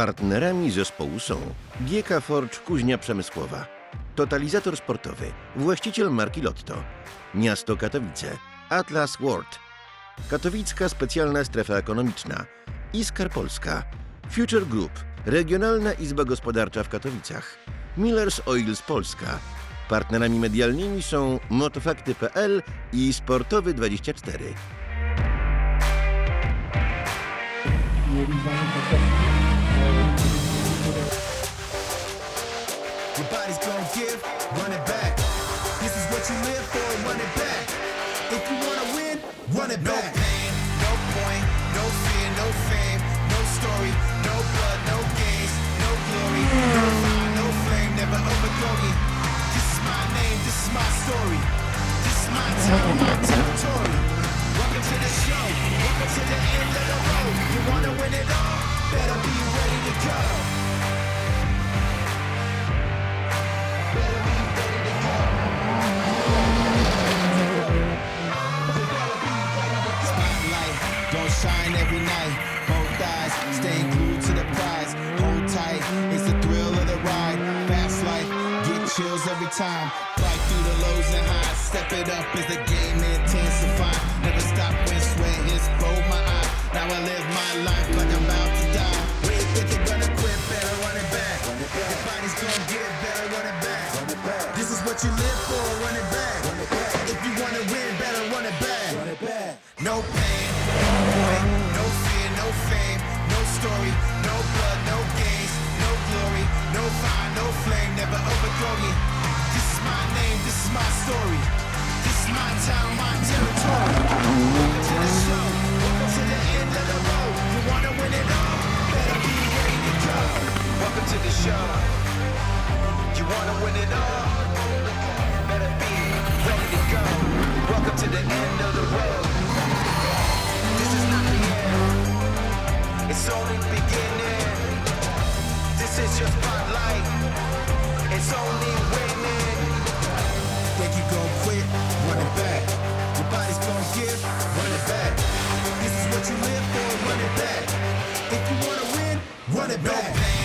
Partnerami zespołu są GK Forge Kuźnia Przemysłowa, Totalizator Sportowy, właściciel marki Lotto, Miasto Katowice, Atlas World, Katowicka Specjalna Strefa Ekonomiczna, Iskar Polska, Future Group, Regionalna Izba Gospodarcza w Katowicach, Millers Oils Polska. Partnerami medialnymi są motofakty.pl i Sportowy24. Your body's gonna give, run it back. This is what you live for, run it back. If you wanna win, run it back. No pain, no point, no fear, no fame, no story, no blood, no gains, no glory, no fire, no flame, never overthrow me. This is my name, this is my story. This is my town, my shine every night. Both eyes, staying glued to the prize. Hold tight, it's the thrill of the ride. Fast life, get chills every time. Fight through the lows and highs. Step it up as the game intensifies. Never stop when sweat is both my eyes. Now I live my life like I'm about to die. You think you're gonna quit, better run it back. Your body's gonna get better, run it back. This is what you live for, run it back. If you wanna win, better run it back. No It's only beginning. This is your spotlight. It's only winning. You live for. Run it back. If you wanna win, run it back.